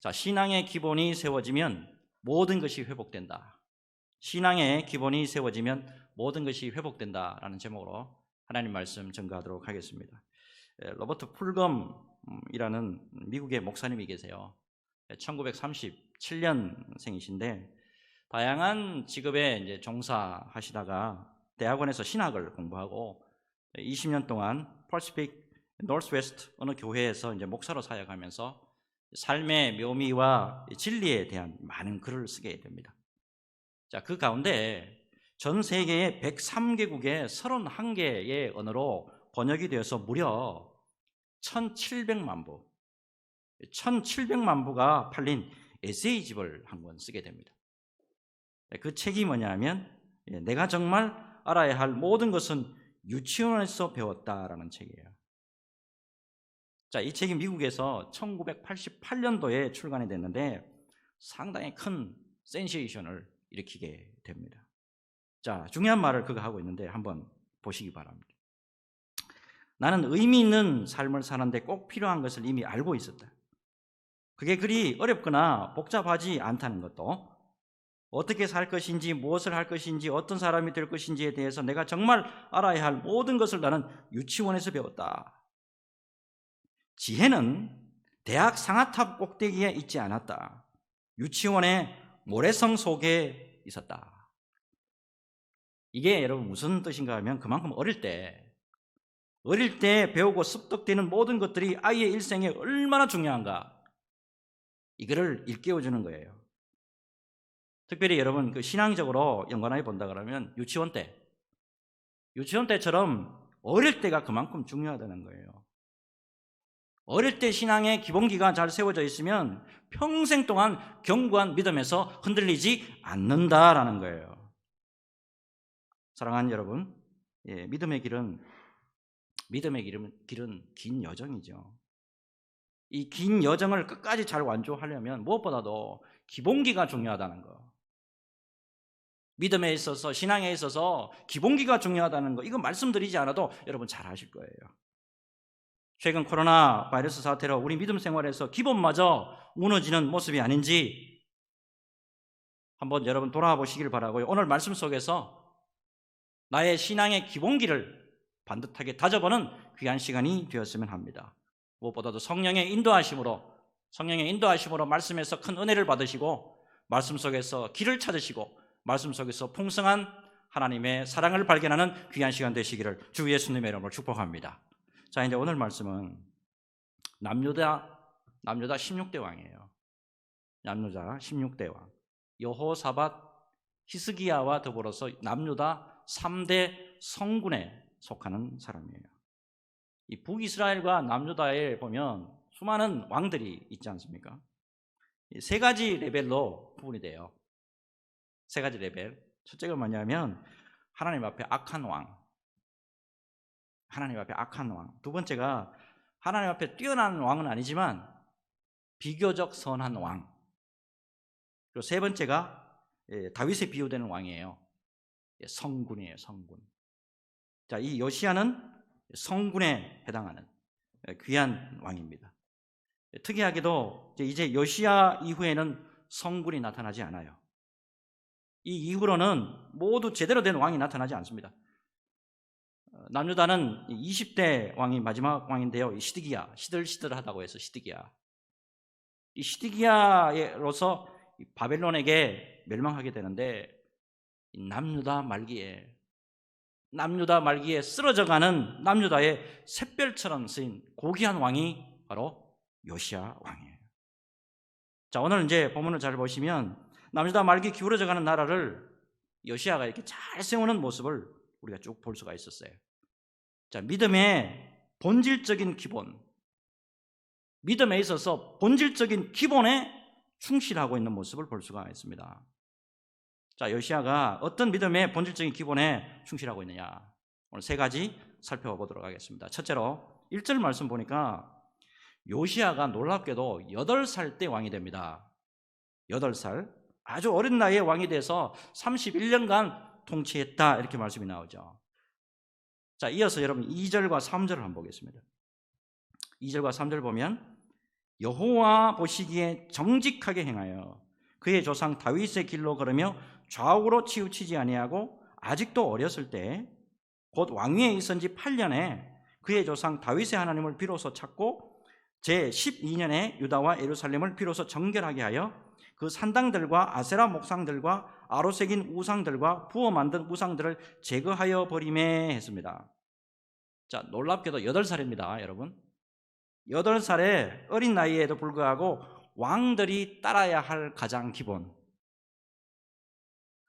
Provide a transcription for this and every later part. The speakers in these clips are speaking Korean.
자, 신앙의 기본이 세워지면 모든 것이 회복된다. 신앙의 기본이 세워지면 모든 것이 회복된다라는 제목으로 하나님 말씀 전가하도록 하겠습니다. 에, 로버트 풀검이라는 미국의 목사님이 계세요. 1937년생이신데 다양한 직업에 이제 종사하시다가 대학원에서 신학을 공부하고 20년 동안 퍼시픽 노스웨스트 어느 교회에서 이제 목사로 사역하면서 삶의 묘미와 진리에 대한 많은 글을 쓰게 됩니다. 자, 그 가운데 전 세계의 103개국의 31개의 언어로 번역이 되어서 무려 1,700만 부, 1,700만 부가 팔린 에세이집을 한 권 쓰게 됩니다. 그 책이 뭐냐면 예, 내가 정말 알아야 할 모든 것은 유치원에서 배웠다라는 책이에요. 자, 이 책이 미국에서 1988년도에 출간이 됐는데 상당히 큰 센세이션을 일으키게 됩니다. 자, 중요한 말을 그가 하고 있는데 한번 보시기 바랍니다. 나는 의미 있는 삶을 사는데 꼭 필요한 것을 이미 알고 있었다. 그게 그리 어렵거나 복잡하지 않다는 것도 어떻게 살 것인지, 무엇을 할 것인지, 어떤 사람이 될 것인지에 대해서 내가 정말 알아야 할 모든 것을 나는 유치원에서 배웠다. 지혜는 대학 상아탑 꼭대기에 있지 않았다. 유치원의 모래성 속에 있었다. 이게 여러분 무슨 뜻인가 하면 그만큼 어릴 때, 어릴 때 배우고 습득되는 모든 것들이 아이의 일생에 얼마나 중요한가. 이거를 일깨워주는 거예요. 특별히 여러분 그 신앙적으로 연관하게 본다 그러면 유치원 때, 유치원 때처럼 어릴 때가 그만큼 중요하다는 거예요. 어릴 때 신앙의 기본기가 잘 세워져 있으면 평생 동안 견고한 믿음에서 흔들리지 않는다라는 거예요. 사랑하는 여러분, 예, 믿음의 길은 믿음의 길은, 길은 긴 여정이죠. 이 긴 여정을 끝까지 잘 완주하려면 무엇보다도 기본기가 중요하다는 거. 믿음에 있어서 신앙에 있어서 기본기가 중요하다는 거. 이거 말씀드리지 않아도 여러분 잘 아실 거예요. 최근 코로나 바이러스 사태로 우리 믿음 생활에서 기본마저 무너지는 모습이 아닌지 한번 여러분 돌아와 보시길 바라고요. 오늘 말씀 속에서 나의 신앙의 기본기를 반듯하게 다져보는 귀한 시간이 되었으면 합니다. 무엇보다도 성령의 인도하심으로 성령의 인도하심으로 말씀에서 큰 은혜를 받으시고 말씀 속에서 길을 찾으시고 말씀 속에서 풍성한 하나님의 사랑을 발견하는 귀한 시간 되시기를 주 예수님의 이름으로 축복합니다. 자, 이제 오늘 말씀은 남유다 남유다 16대 왕이에요. 남유다 16대 왕. 여호사밧 히스기야와 더불어서 남유다 3대 성군에 속하는 사람이에요. 이 북이스라엘과 남유다에 보면 수많은 왕들이 있지 않습니까? 세 가지 레벨로 구분이 돼요. 세 가지 레벨. 첫째가 뭐냐면 하나님 앞에 악한 왕. 하나님 앞에 악한 왕. 두 번째가 하나님 앞에 뛰어난 왕은 아니지만 비교적 선한 왕. 그리고 세 번째가 예, 다윗에 비유되는 왕이에요. 예, 성군이에요, 성군. 자, 이 요시아는 성군에 해당하는 예, 귀한 왕입니다. 특이하게도 이제 요시아 이후에는 성군이 나타나지 않아요. 이 이후로는 모두 제대로 된 왕이 나타나지 않습니다. 어, 남유다는 20대 왕이 마지막 왕인데요. 시드기야, 시들시들하다고 해서 시드기야. 이 시드기야로서 바벨론에게 멸망하게 되는데 남유다 말기에 남유다 말기에 쓰러져가는 남유다의 샛별처럼 쓰인 고귀한 왕이 바로 요시아 왕이에요. 자 오늘 이제 본문을 잘 보시면 남유다 말기 기울어져가는 나라를 요시아가 이렇게 잘 세우는 모습을 우리가 쭉 볼 수가 있었어요. 자, 믿음의 본질적인 기본. 믿음에 있어서 본질적인 기본에 충실하고 있는 모습을 볼 수가 있습니다. 자, 요시아가 어떤 믿음의 본질적인 기본에 충실하고 있느냐. 오늘 세 가지 살펴보도록 하겠습니다. 첫째로 1절 말씀 보니까 요시아가 놀랍게도 8살 때 왕이 됩니다. 8살. 아주 어린 나이에 왕이 돼서 31년간 통치했다. 이렇게 말씀이 나오죠. 자, 이어서 여러분 2절과 3절을 한번 보겠습니다. 2절과 3절 보면 여호와 보시기에 정직하게 행하여 그의 조상 다윗의 길로 걸으며 좌우로 치우치지 아니하고 아직도 어렸을 때 곧 왕위에 있은 지 8년에 그의 조상 다윗의 하나님을 비로소 찾고 제 12년에 유다와 예루살렘을 비로소 정결하게 하여 그 산당들과 아세라 목상들과 아로 새긴 우상들과 부어 만든 우상들을 제거하여 버림에 했습니다. 자, 놀랍게도 8살입니다, 여러분. 8살의 어린 나이에도 불구하고 왕들이 따라야 할 가장 기본.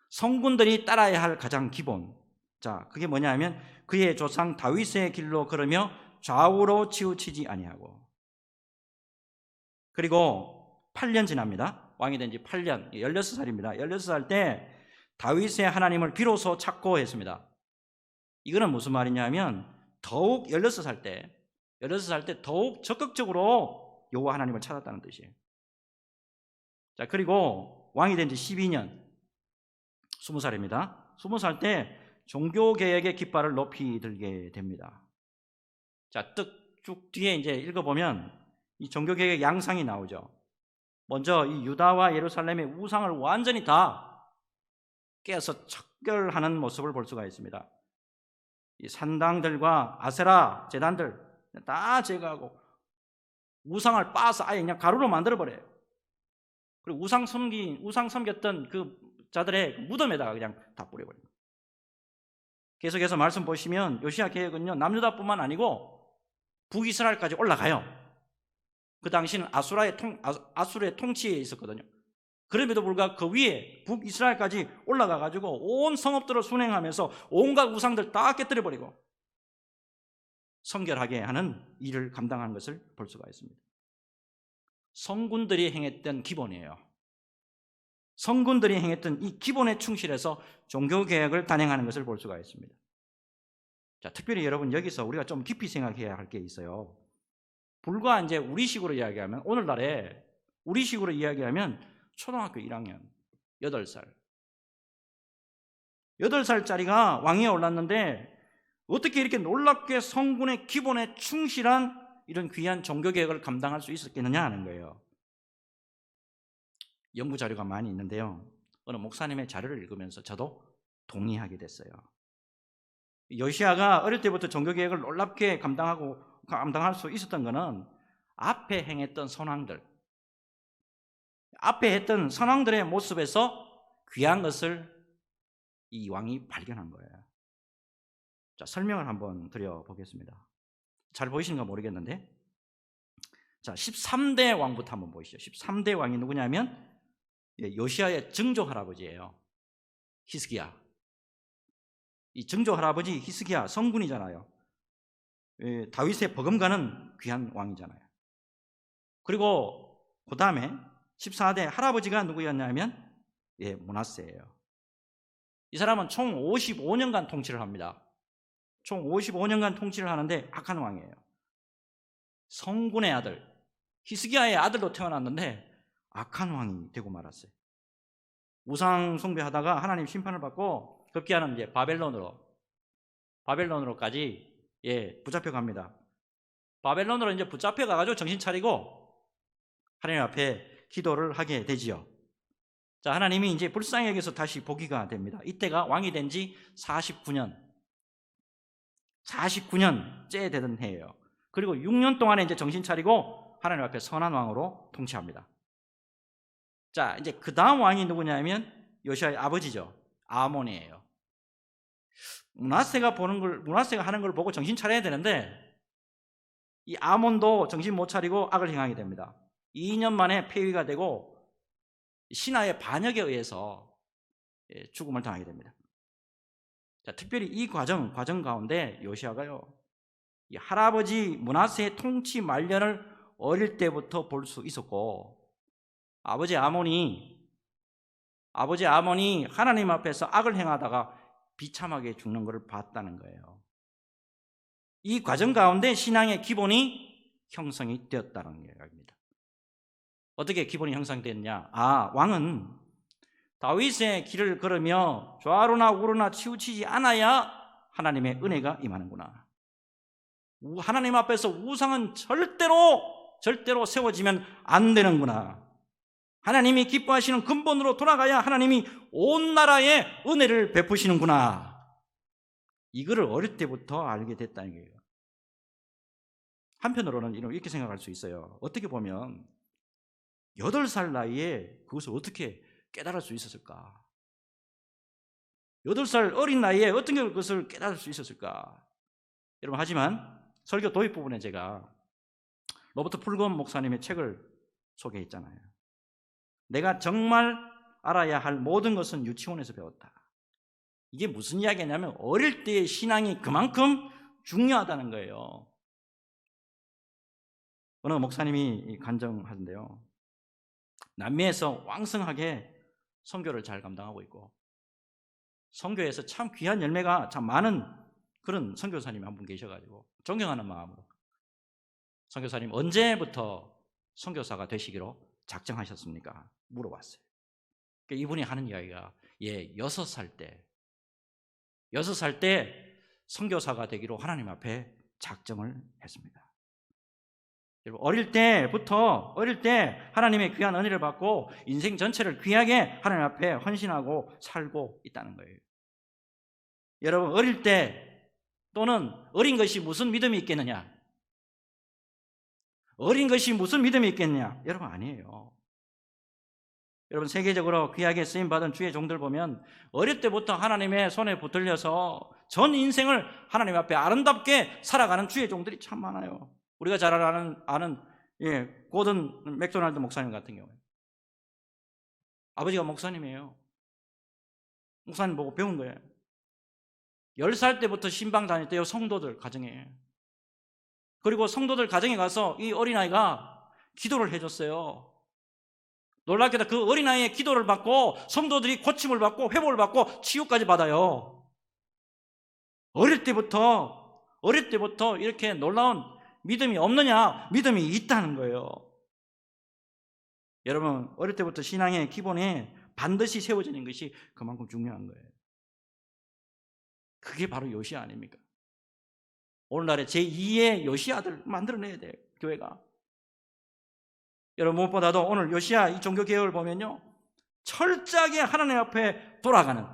성군들이 따라야 할 가장 기본. 자, 그게 뭐냐 하면 그의 조상 다윗의 길로 걸으며 좌우로 치우치지 아니하고. 그리고 8년 지납니다. 왕이 된 지 8년, 16살입니다. 16살 때 다윗의 하나님을 비로소 찾고 했습니다. 이거는 무슨 말이냐면 더욱 16살 때 16살 때 더욱 적극적으로 여호와 하나님을 찾았다는 뜻이에요. 자, 그리고 왕이 된 지 12년 20살입니다. 20살 때 종교 개혁의 깃발을 높이 들게 됩니다. 자, 쭉 뒤에 이제 읽어 보면 이 종교 개혁의 양상이 나오죠. 먼저 이 유다와 예루살렘의 우상을 완전히 다 깨서 척결하는 모습을 볼 수가 있습니다. 이 산당들과 아세라 재단들 다 제거하고 우상을 빻아서 아예 그냥 가루로 만들어 버려요. 그리고 우상 섬기 우상 섬겼던 그 자들의 무덤에다가 그냥 다 뿌려버립니다. 계속해서 말씀 보시면 요시아 계획은요 남유다뿐만 아니고 북이스라엘까지 올라가요. 그 당시는 아수라의 통 아수르의 통치에 있었거든요. 그럼에도 불구하고 그 위에 북이스라엘까지 올라가 가지고 온 성읍들을 순행하면서 온갖 우상들 다 깨뜨려 버리고 성결하게 하는 일을 감당한 것을 볼 수가 있습니다. 성군들이 행했던 기본이에요. 성군들이 행했던 이 기본에 충실해서 종교 개혁을 단행하는 것을 볼 수가 있습니다. 자, 특별히 여러분 여기서 우리가 좀 깊이 생각해야 할 게 있어요. 불과 이제 우리식으로 이야기하면 오늘날에 우리식으로 이야기하면 초등학교 1학년 8살 8살짜리가 왕위에 올랐는데 어떻게 이렇게 놀랍게 성군의 기본에 충실한 이런 귀한 종교 개혁을 감당할 수 있었겠느냐 하는 거예요. 연구 자료가 많이 있는데요. 어느 목사님의 자료를 읽으면서 저도 동의하게 됐어요. 여시아가 어릴 때부터 종교 개혁을 놀랍게 감당하고 감당할 수 있었던 것은 앞에 행했던 선왕들, 앞에 했던 선왕들의 모습에서 귀한 것을 이 왕이 발견한 거예요. 자, 설명을 한번 드려보겠습니다. 잘 보이시는가 모르겠는데. 자, 13대 왕부터 한번 보시죠. 13대 왕이 누구냐면 예, 요시아의 증조 할아버지예요. 히스기야. 이 증조 할아버지 히스기야 성군이잖아요. 예, 다윗의 버금가는 귀한 왕이잖아요. 그리고 그 다음에 14대 할아버지가 누구였냐면 예, 문하세예요. 이 사람은 총 55년간 통치를 합니다. 총 55년간 통치를 하는데 악한 왕이에요. 성군의 아들, 히스기야의 아들로 태어났는데 악한 왕이 되고 말았어요. 우상 숭배하다가 하나님 심판을 받고 급기야는 이제 바벨론으로 바벨론으로까지 예, 붙잡혀 갑니다. 바벨론으로 이제 붙잡혀 가가지고 정신 차리고 하나님 앞에 기도를 하게 되지요. 자, 하나님이 이제 불쌍히 여기서 다시 보기가 됩니다. 이때가 왕이 된 지 49년. 49년째 되던 해예요. 그리고 6년 동안에 이제 정신 차리고 하나님 앞에 선한 왕으로 통치합니다. 자, 이제 그 다음 왕이 누구냐면 요시아의 아버지죠. 아몬이에요. 문하세가 보는 걸, 문하세가 하는 걸 보고 정신 차려야 되는데 이 아몬도 정신 못 차리고 악을 행하게 됩니다. 2년 만에 폐위가 되고 신하의 반역에 의해서 예, 죽음을 당하게 됩니다. 자, 특별히 이 과정, 과정 가운데 요시아가요, 이 할아버지 문하세의 통치 말년을 어릴 때부터 볼 수 있었고, 아버지 아몬이, 아버지 아몬이 하나님 앞에서 악을 행하다가 비참하게 죽는 것을 봤다는 거예요. 이 과정 가운데 신앙의 기본이 형성이 되었다는 이야기입니다. 어떻게 기본이 형성됐냐? 아, 왕은 다윗의 길을 걸으며 좌로나 우로나 치우치지 않아야 하나님의 은혜가 임하는구나. 하나님 앞에서 우상은 절대로 절대로 세워지면 안 되는구나. 하나님이 기뻐하시는 근본으로 돌아가야 하나님이 온 나라에 은혜를 베푸시는구나. 이거를 어릴 때부터 알게 됐다는 거예요. 한편으로는 이렇게 생각할 수 있어요. 어떻게 보면 8살 나이에 그것을 어떻게 깨달을 수 있었을까? 8살 어린 나이에 어떻게 그것을 깨달을 수 있었을까? 여러분, 하지만 설교 도입 부분에 제가 로버트 풀건 목사님의 책을 소개했잖아요. 내가 정말 알아야 할 모든 것은 유치원에서 배웠다. 이게 무슨 이야기냐면 어릴 때의 신앙이 그만큼 중요하다는 거예요. 어느 목사님이 간정하는데요. 남미에서 왕성하게 선교를 잘 감당하고 있고 선교에서 참 귀한 열매가 참 많은 그런 선교사님이 한 분 계셔가지고 존경하는 마음으로 선교사님 언제부터 선교사가 되시기로 작정하셨습니까? 물어봤어요. 그러니까 이분이 하는 이야기가 예 여섯 살 때, 여섯 살 때 선교사가 되기로 하나님 앞에 작정을 했습니다. 여러분 어릴 때부터 어릴 때 하나님의 귀한 은혜를 받고 인생 전체를 귀하게 하나님 앞에 헌신하고 살고 있다는 거예요. 여러분 어릴 때 또는 어린 것이 무슨 믿음이 있겠느냐? 어린 것이 무슨 믿음이 있겠냐? 여러분 아니에요. 여러분 세계적으로 귀하게 쓰임 받은 주의 종들 보면 어릴 때부터 하나님의 손에 붙들려서 전 인생을 하나님 앞에 아름답게 살아가는 주의 종들이 참 많아요. 우리가 잘 아는 아는 예, 고든 맥도날드 목사님 같은 경우에 아버지가 목사님이에요. 목사님 보고 배운 거예요. 10살 때부터 신방 다닐 때요 성도들 가정에 그리고 성도들 가정에 가서 이 어린아이가 기도를 해줬어요. 놀랍게도 그 어린아이의 기도를 받고 성도들이 고침을 받고 회복을 받고 치유까지 받아요. 어릴 때부터, 어릴 때부터 이렇게 놀라운 믿음이 없느냐? 믿음이 있다는 거예요. 여러분, 어릴 때부터 신앙의 기본에 반드시 세워지는 것이 그만큼 중요한 거예요. 그게 바로 요시 아닙니까? 오늘날의 제2의 요시 아들 만들어내야 돼요, 교회가. 여러분, 무엇보다도 오늘 요시아 이 종교 개혁을 보면요. 철저하게 하나님 앞에 돌아가는,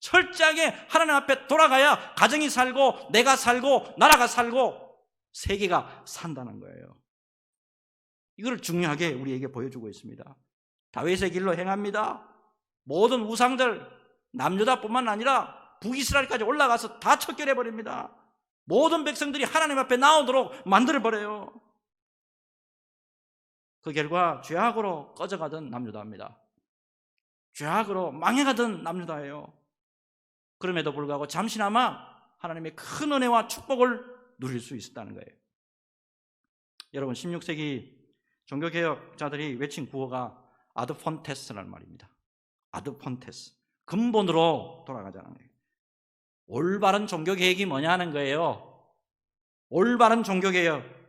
철저하게 하나님 앞에 돌아가야 가정이 살고, 내가 살고, 나라가 살고, 세계가 산다는 거예요. 이걸 중요하게 우리에게 보여주고 있습니다. 다윗의 길로 행합니다. 모든 우상들, 남유다뿐만 아니라 북이스라엘까지 올라가서 다 척결해 버립니다. 모든 백성들이 하나님 앞에 나오도록 만들어 버려요. 그 결과 죄악으로 꺼져가던 남유다입니다. 죄악으로 망해가던 남유다예요. 그럼에도 불구하고 잠시나마 하나님의 큰 은혜와 축복을 누릴 수 있었다는 거예요. 여러분 16세기 종교개혁자들이 외친 구호가 아드폰테스라는 말입니다. 아드폰테스 근본으로 돌아가자는 거예요. 올바른 종교개혁이 뭐냐는 거예요. 올바른 종교개혁.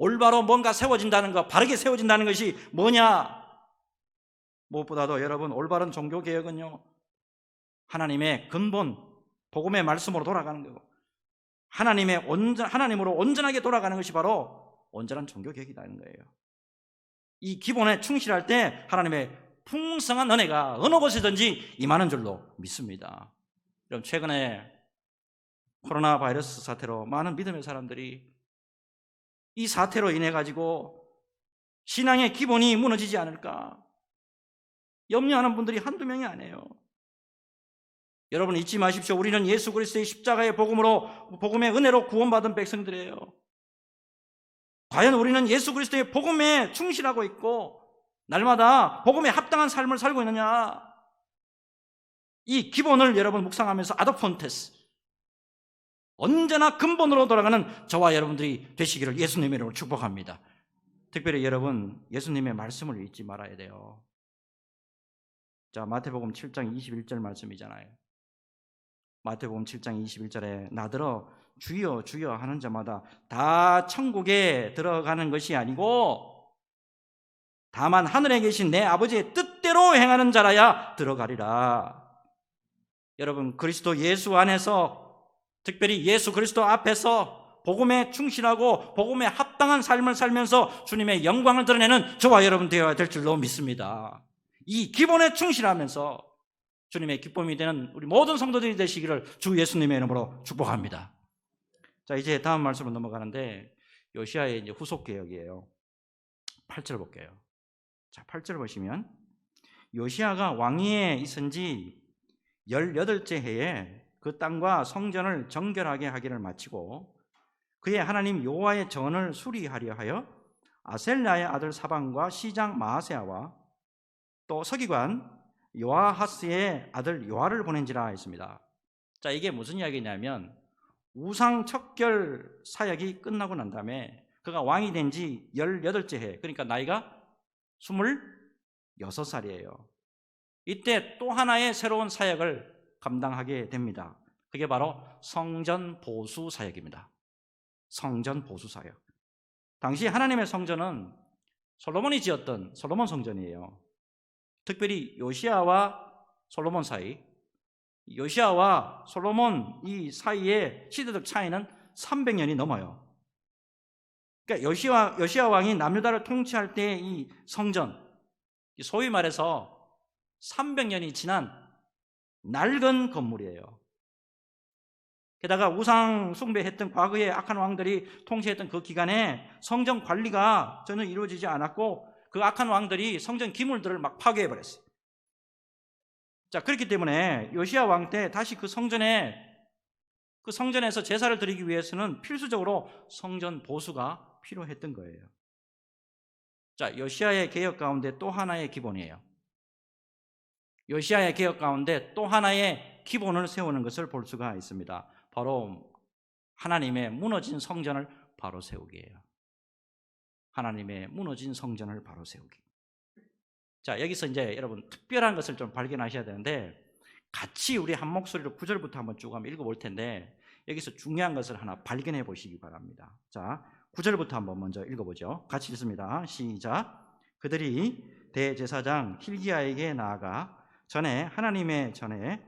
올바로 뭔가 세워진다는 것, 바르게 세워진다는 것이 뭐냐? 무엇보다도 여러분, 올바른 종교개혁은요, 하나님의 근본, 복음의 말씀으로 돌아가는 거고, 하나님의 온전, 하나님으로 온전하게 돌아가는 것이 바로 온전한 종교개혁이라는 거예요. 이 기본에 충실할 때 하나님의 풍성한 은혜가 어느 곳에든지 임하는 줄로 믿습니다. 여러분 최근에 코로나 바이러스 사태로 많은 믿음의 사람들이 이 사태로 인해 가지고 신앙의 기본이 무너지지 않을까 염려하는 분들이 한두 명이 아니에요. 여러분 잊지 마십시오. 우리는 예수 그리스도의 십자가의 복음으로 복음의 은혜로 구원받은 백성들이에요. 과연 우리는 예수 그리스도의 복음에 충실하고 있고 날마다 복음에 합당한 삶을 살고 있느냐? 이 기본을 여러분 묵상하면서 아도폰테스 언제나 근본으로 돌아가는 저와 여러분들이 되시기를 예수님의 이름으로 축복합니다. 특별히 여러분 예수님의 말씀을 잊지 말아야 돼요. 자 마태복음 7장 21절 말씀이잖아요. 마태복음 7장 21절에 나더러 주여 주여 하는 자마다 다 천국에 들어가는 것이 아니고 다만 하늘에 계신 내 아버지의 뜻대로 행하는 자라야 들어가리라. 여러분 그리스도 예수 안에서 특별히 예수 그리스도 앞에서 복음에 충실하고 복음에 합당한 삶을 살면서 주님의 영광을 드러내는 저와 여러분 되어야 될 줄로 믿습니다. 이 기본에 충실하면서 주님의 기쁨이 되는 우리 모든 성도들이 되시기를 주 예수님의 이름으로 축복합니다. 자, 이제 다음 말씀으로 넘어가는데 요시아의 이제 후속 개혁이에요. 8절 볼게요. 자, 8절 보시면 요시아가 왕위에 있은 지 18째 해에 그 땅과 성전을 정결하게 하기를 마치고 그의 하나님 여호와의 전을 수리하려 하여 아셀라의 아들 사방과 시장 마아세아와 또 서기관 요아하스의 아들 요아를 보낸지라 했습니다. 자, 이게 무슨 이야기냐면 우상 척결 사역이 끝나고 난 다음에 그가 왕이 된 지 18째 해. 그러니까 나이가 26살이에요. 이때 또 하나의 새로운 사역을 감당하게 됩니다. 그게 바로 성전 보수 사역입니다. 성전 보수 사역. 당시 하나님의 성전은 솔로몬이 지었던 솔로몬 성전이에요. 특별히 요시아와 솔로몬 사이, 요시아와 솔로몬 이 사이의 시대적 차이는 300년이 넘어요. 그러니까 요시아 요시아 왕이 남유다를 통치할 때이 성전, 소위 말해서 300년이 지난 낡은 건물이에요. 게다가 우상 숭배했던 과거의 악한 왕들이 통치했던 그 기간에 성전 관리가 전혀 이루어지지 않았고 그 악한 왕들이 성전 기물들을 막 파괴해 버렸어요. 자, 그렇기 때문에 요시아 왕 때 다시 그 성전에 그 성전에서 제사를 드리기 위해서는 필수적으로 성전 보수가 필요했던 거예요. 자, 요시아의 개혁 가운데 또 하나의 기본이에요. 요시아의 개혁 가운데 또 하나의 기본을 세우는 것을 볼 수가 있습니다. 바로 하나님의 무너진 성전을 바로 세우기예요. 하나님의 무너진 성전을 바로 세우기. 자, 여기서 이제 여러분 특별한 것을 좀 발견하셔야 되는데 같이 우리 한 목소리로 구절부터 한번 쭉 한번 읽어 볼 텐데 여기서 중요한 것을 하나 발견해 보시기 바랍니다. 자, 구절부터 한번 먼저 읽어 보죠. 같이 읽습니다. 시작. 그들이 대제사장 힐기야에게 나아가 전에 하나님의 전에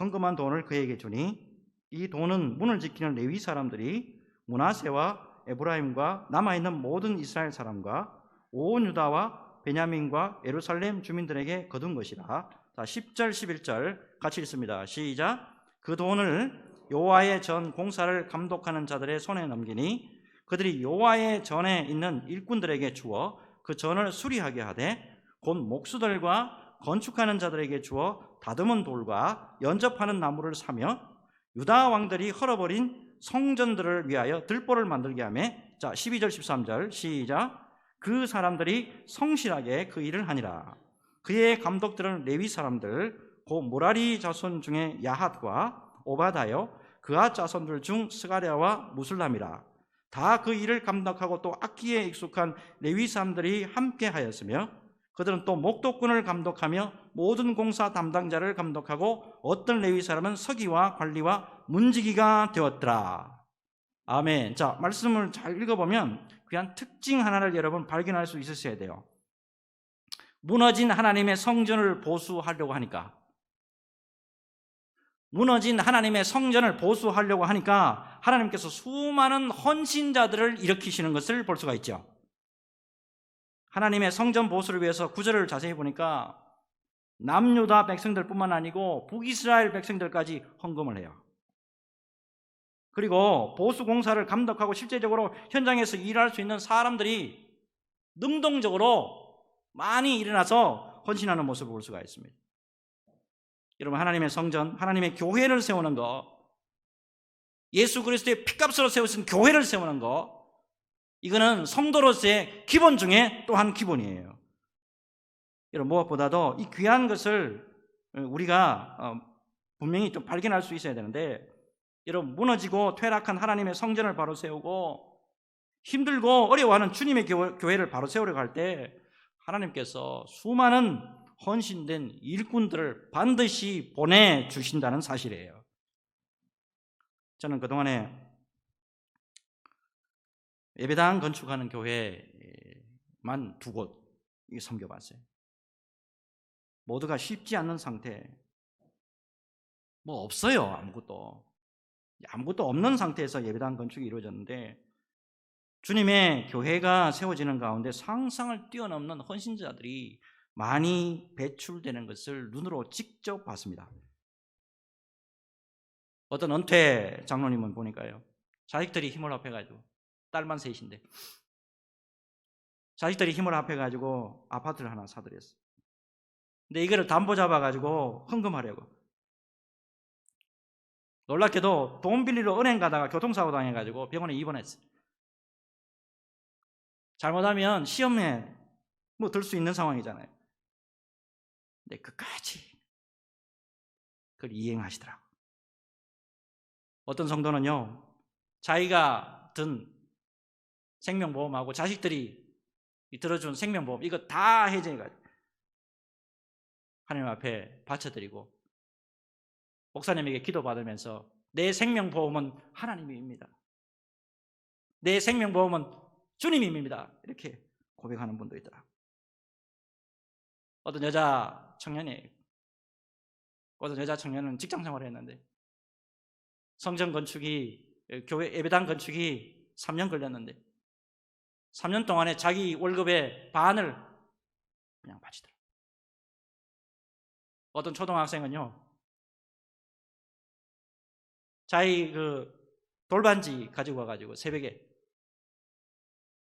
헌금한 돈을 그에게 주니 이 돈은 문을 지키는 레위 사람들이 문하세와 에브라임과 남아 있는 모든 이스라엘 사람과 온 유다와 베냐민과 예루살렘 주민들에게 거둔 것이라. 자, 10절 11절 같이 읽습니다. 시작. 그 돈을 여호와의 전 공사를 감독하는 자들의 손에 넘기니 그들이 여호와의 전에 있는 일꾼들에게 주어 그 전을 수리하게 하되 곧 목수들과 건축하는 자들에게 주어 다듬은 돌과 연접하는 나무를 사며 유다 왕들이 헐어버린 성전들을 위하여 들보를 만들게 하며 자 12절 13절 시작. 그 사람들이 성실하게 그 일을 하니라. 그의 감독들은 레위 사람들 고 모라리 자손 중에 야핫과 오바다요 그아 자손들 중 스가랴와 무술람이라. 다 그 일을 감독하고 또 악기에 익숙한 레위 사람들이 함께 하였으며 그들은 또 목도꾼을 감독하며 모든 공사 담당자를 감독하고 어떤 레위 사람은 서기와 관리와 문지기가 되었더라. 아멘. 자, 말씀을 잘 읽어보면 귀한 특징 하나를 여러분 발견할 수 있으셔야 돼요. 무너진 하나님의 성전을 보수하려고 하니까 무너진 하나님의 성전을 보수하려고 하니까 하나님께서 수많은 헌신자들을 일으키시는 것을 볼 수가 있죠. 하나님의 성전 보수를 위해서 구절을 자세히 보니까 남유다 백성들뿐만 아니고 북이스라엘 백성들까지 헌금을 해요. 그리고 보수 공사를 감독하고 실제적으로 현장에서 일할 수 있는 사람들이 능동적으로 많이 일어나서 헌신하는 모습을 볼 수가 있습니다. 여러분 하나님의 성전, 하나님의 교회를 세우는 거, 예수 그리스도의 피값으로 세우신 교회를 세우는 거, 이거는 성도로서의 기본 중에 또한 기본이에요. 여러분 무엇보다도 이 귀한 것을 우리가 어, 분명히 좀 발견할 수 있어야 되는데 여러분 무너지고 퇴락한 하나님의 성전을 바로 세우고 힘들고 어려워하는 주님의 교회를 바로 세우려 갈때 하나님께서 수많은 헌신된 일꾼들을 반드시 보내주신다는 사실이에요. 저는 그동안에 예배당 건축하는 교회만 두 곳 섬겨봤어요. 모두가 쉽지 않는 상태. 뭐 없어요, 아무것도. 아무것도 없는 상태에서 예배당 건축이 이루어졌는데 주님의 교회가 세워지는 가운데 상상을 뛰어넘는 헌신자들이 많이 배출되는 것을 눈으로 직접 봤습니다. 어떤 은퇴 장로님은 보니까요. 자식들이 힘을 합해가지고 딸만 셋인데 자식들이 힘을 합해가지고 아파트를 하나 사들였어. 근데 이거를 담보 잡아가지고 헌금하려고. 놀랍게도 돈 빌리러 은행 가다가 교통사고 당해가지고 병원에 입원했어. 잘못하면 시험에 뭐 들 수 있는 상황이잖아요. 근데 끝까지 그걸 이행하시더라고. 어떤 성도는요, 자기가 든 생명보험하고 자식들이 들어준 생명보험, 이거 다 해제해가지고 하나님 앞에 바쳐드리고 목사님에게 기도받으면서 내 생명보험은 하나님입니다. 내 생명보험은 주님입니다. 이렇게 고백하는 분도 있더라. 어떤 여자 청년이 어떤 여자 청년은 직장 생활을 했는데 성전 건축이 교회 예배당 건축이 3년 걸렸는데 3년 동안에 자기 월급의 반을 그냥 바치더라. 어떤 초등학생은요. 자기 그 돌반지 가지고 와가지고 새벽에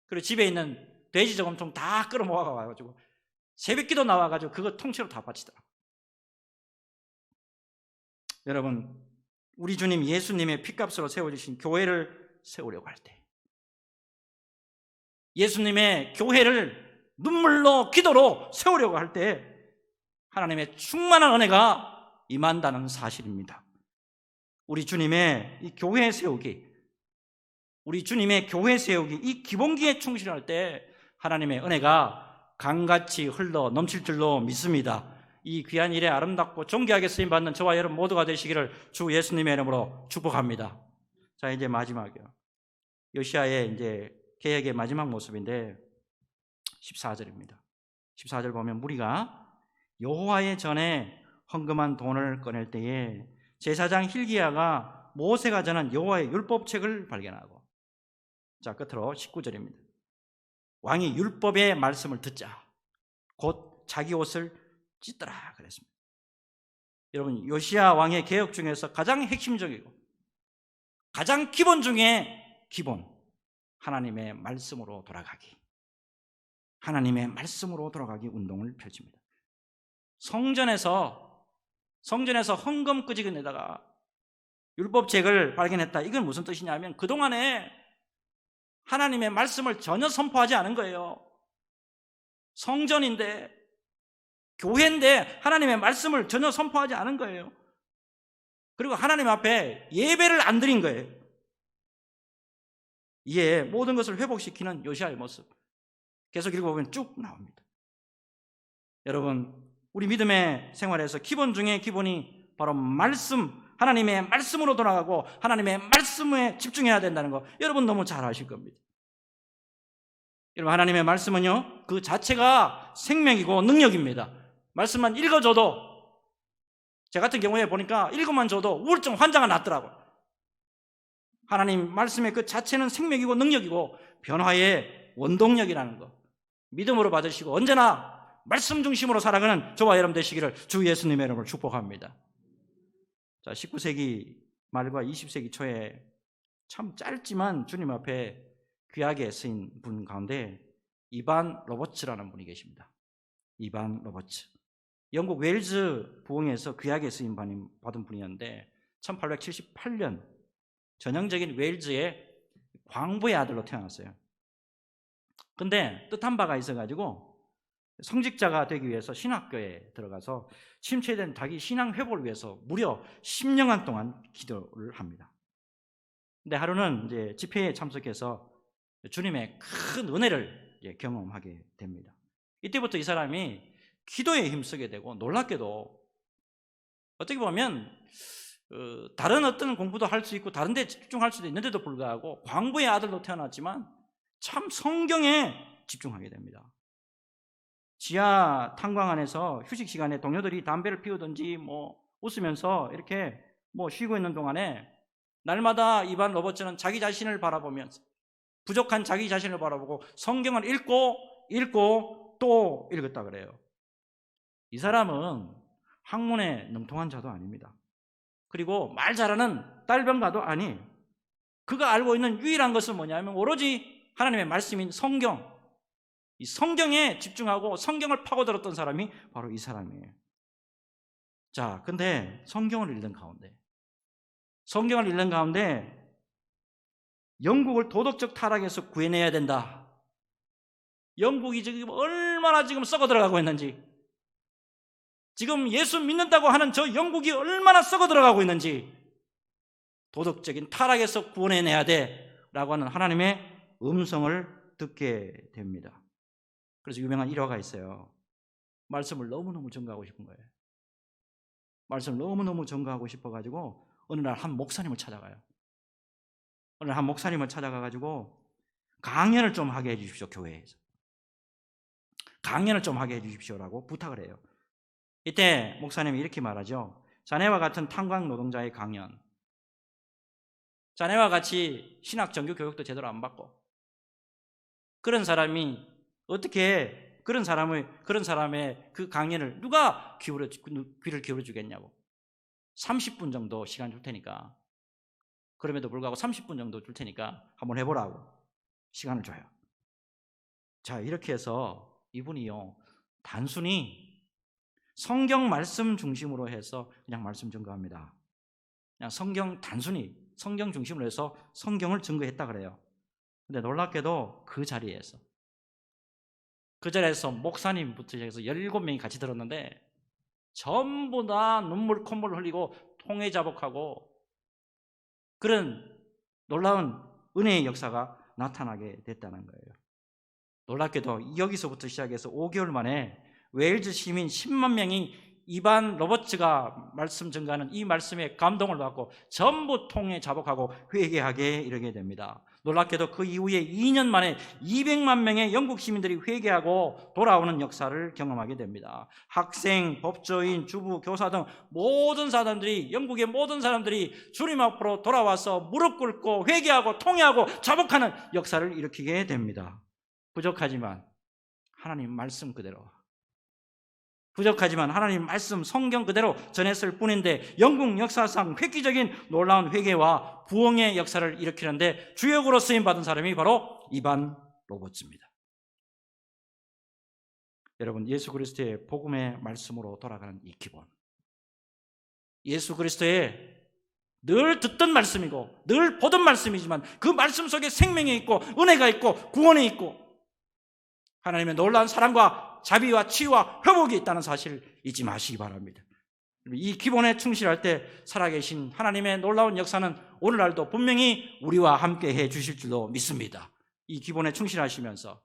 그리고 집에 있는 돼지 저금통 다 끌어 모아가지고 새벽기도 나와가지고 그거 통째로 다 바치더라. 여러분, 우리 주님 예수님의 피값으로 세워주신 교회를 세우려고 할 때, 예수님의 교회를 눈물로 기도로 세우려고 할 때, 하나님의 충만한 은혜가 임한다는 사실입니다. 우리 주님의 이 교회 세우기, 우리 주님의 교회 세우기, 이 기본기에 충실할 때 하나님의 은혜가 강같이 흘러 넘칠 줄로 믿습니다. 이 귀한 일에 아름답고 존귀하게 쓰임 받는 저와 여러분 모두가 되시기를 주 예수님의 이름으로 축복합니다. 자, 이제 마지막이요. 요시아의 이제 계획의 마지막 모습인데 14절입니다. 14절 보면 무리가 여호와의 전에 헌금한 돈을 꺼낼 때에 제사장 힐기야가 모세가 전한 여호와의 율법책을 발견하고 자, 끝으로 19절입니다. 왕이 율법의 말씀을 듣자 곧 자기 옷을 찢더라 그랬습니다. 여러분 요시아 왕의 개혁 중에서 가장 핵심적이고 가장 기본 중에 기본 하나님의 말씀으로 돌아가기 하나님의 말씀으로 돌아가기 운동을 펼칩니다. 성전에서 성전에서 헌금 끄지기 내다가 율법책을 발견했다. 이건 무슨 뜻이냐면 그동안에 하나님의 말씀을 전혀 선포하지 않은 거예요. 성전인데, 교회인데 하나님의 말씀을 전혀 선포하지 않은 거예요. 그리고 하나님 앞에 예배를 안 드린 거예요. 이에 모든 것을 회복시키는 요시아의 모습. 계속 읽어보면 쭉 나옵니다. 여러분, 우리 믿음의 생활에서 기본 중에 기본이 바로 말씀, 하나님의 말씀으로 돌아가고 하나님의 말씀에 집중해야 된다는 거 여러분 너무 잘 아실 겁니다. 여러분 하나님의 말씀은요 그 자체가 생명이고 능력입니다. 말씀만 읽어줘도 제 같은 경우에 보니까 읽어만 줘도 우울증 환자가 낫더라고요. 하나님 말씀의 그 자체는 생명이고 능력이고 변화의 원동력이라는 거 믿음으로 받으시고 언제나 말씀 중심으로 살아가는 저와 여러분 되시기를 주 예수님의 이름으로 축복합니다. 자, 19세기 말과 20세기 초에 참 짧지만 주님 앞에 귀하게 쓰인 분 가운데 이반 로버츠라는 분이 계십니다. 이반 로버츠. 영국 웨일즈 부흥에서 귀하게 쓰임 받은 분이었는데 1878년 전형적인 웨일즈의 광부의 아들로 태어났어요. 근데 뜻한 바가 있어가지고 성직자가 되기 위해서 신학교에 들어가서 침체된 자기 신앙 회복을 위해서 무려 10년간 동안 기도를 합니다. 근데 하루는 이제 집회에 참석해서 주님의 큰 은혜를 경험하게 됩니다. 이때부터 이 사람이 기도에 힘쓰게 되고 놀랍게도 어떻게 보면 어, 다른 어떤 공부도 할 수 있고 다른 데 집중할 수도 있는데도 불구하고 광부의 아들로 태어났지만 참 성경에 집중하게 됩니다. 지하 탄광 안에서 휴식 시간에 동료들이 담배를 피우든지 뭐 웃으면서 이렇게 뭐 쉬고 있는 동안에 날마다 이반 로버츠는 자기 자신을 바라보면서 부족한 자기 자신을 바라보고 성경을 읽고 읽고 또 읽었다 그래요. 이 사람은 학문에 능통한 자도 아닙니다. 그리고 말 잘하는 딸병가도 아니. 그가 알고 있는 유일한 것은 뭐냐면 오로지 하나님의 말씀인 성경. 이 성경에 집중하고 성경을 파고들었던 사람이 바로 이 사람이에요. 자, 근데 성경을 읽는 가운데, 성경을 읽는 가운데 영국을 도덕적 타락에서 구해내야 된다. 영국이 지금 얼마나 지금 썩어 들어가고 있는지, 지금 예수 믿는다고 하는 저 영국이 얼마나 썩어 들어가고 있는지, 도덕적인 타락에서 구원해내야 돼. 라고 하는 하나님의 음성을 듣게 됩니다. 그래서 유명한 일화가 있어요. 말씀을 너무너무 전가하고 싶은 거예요. 말씀을 너무너무 전가하고 싶어가지고 어느 날 한 목사님을 찾아가요. 어느 날 한 목사님을 찾아가가지고 강연을 좀 하게 해주십시오, 교회에서. 강연을 좀 하게 해주십시오라고 부탁을 해요. 이때 목사님이 이렇게 말하죠. 자네와 같은 탄광 노동자의 강연. 자네와 같이 신학 정규 교육도 제대로 안 받고 그런 사람이 어떻게 그런 사람을 그런 사람의 그 강연을 누가 기울여 귀를 기울여 주겠냐고 30분 정도 시간 줄 테니까 그럼에도 불구하고 30분 정도 줄 테니까 한번 해보라고 시간을 줘요. 자 이렇게 해서 이분이요 단순히 성경 말씀 중심으로 해서 그냥 말씀 증거합니다. 그냥 성경 단순히 성경 중심으로 해서 성경을 증거했다 그래요. 근데 놀랍게도 그 자리에서 그 자리에서 목사님부터 시작해서 17명이 같이 들었는데 전부 다 눈물 콧물 흘리고 통해 자복하고 그런 놀라운 은혜의 역사가 나타나게 됐다는 거예요. 놀랍게도 여기서부터 시작해서 5개월 만에 웨일즈 시민 10만 명이 이반 로버츠가 말씀 증가하는 이 말씀에 감동을 받고 전부 통해 자복하고 회개하게 이르게 됩니다. 놀랍게도 그 이후에 2년 만에 200만 명의 영국 시민들이 회개하고 돌아오는 역사를 경험하게 됩니다. 학생, 법조인, 주부, 교사 등 모든 사람들이 영국의 모든 사람들이 주님 앞으로 돌아와서 무릎 꿇고 회개하고 통회하고 자복하는 역사를 일으키게 됩니다. 부족하지만 하나님 말씀 그대로 부족하지만 하나님 말씀 성경 그대로 전했을 뿐인데 영국 역사상 획기적인 놀라운 회개와 부흥의 역사를 일으키는데 주역으로 쓰임 받은 사람이 바로 이반 로버츠입니다. 여러분 예수 그리스도의 복음의 말씀으로 돌아가는 이 기본. 예수 그리스도의 늘 듣던 말씀이고 늘 보던 말씀이지만 그 말씀 속에 생명이 있고 은혜가 있고 구원이 있고 하나님의 놀라운 사랑과 자비와 치유와 회복이 있다는 사실을 잊지 마시기 바랍니다. 이 기본에 충실할 때 살아계신 하나님의 놀라운 역사는 오늘날도 분명히 우리와 함께 해 주실 줄로 믿습니다. 이 기본에 충실하시면서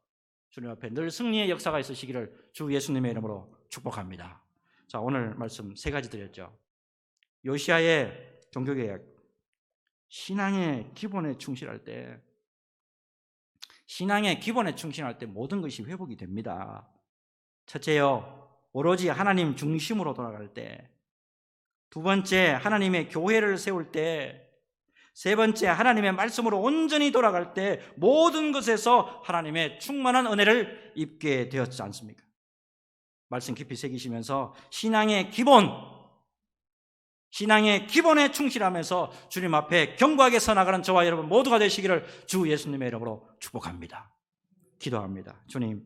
주님 앞에 늘 승리의 역사가 있으시기를 주 예수님의 이름으로 축복합니다. 자, 오늘 말씀 세 가지 드렸죠. 요시아의 종교개혁, 신앙의 기본에 충실할 때, 신앙의 기본에 충실할 때 모든 것이 회복이 됩니다. 첫째요, 오로지 하나님 중심으로 돌아갈 때. 두 번째, 하나님의 교회를 세울 때. 세 번째, 하나님의 말씀으로 온전히 돌아갈 때 모든 것에서 하나님의 충만한 은혜를 입게 되었지 않습니까? 말씀 깊이 새기시면서 신앙의 기본, 신앙의 기본에 충실하면서 주님 앞에 견고하게 서나가는 저와 여러분 모두가 되시기를 주 예수님의 이름으로 축복합니다. 기도합니다. 주님,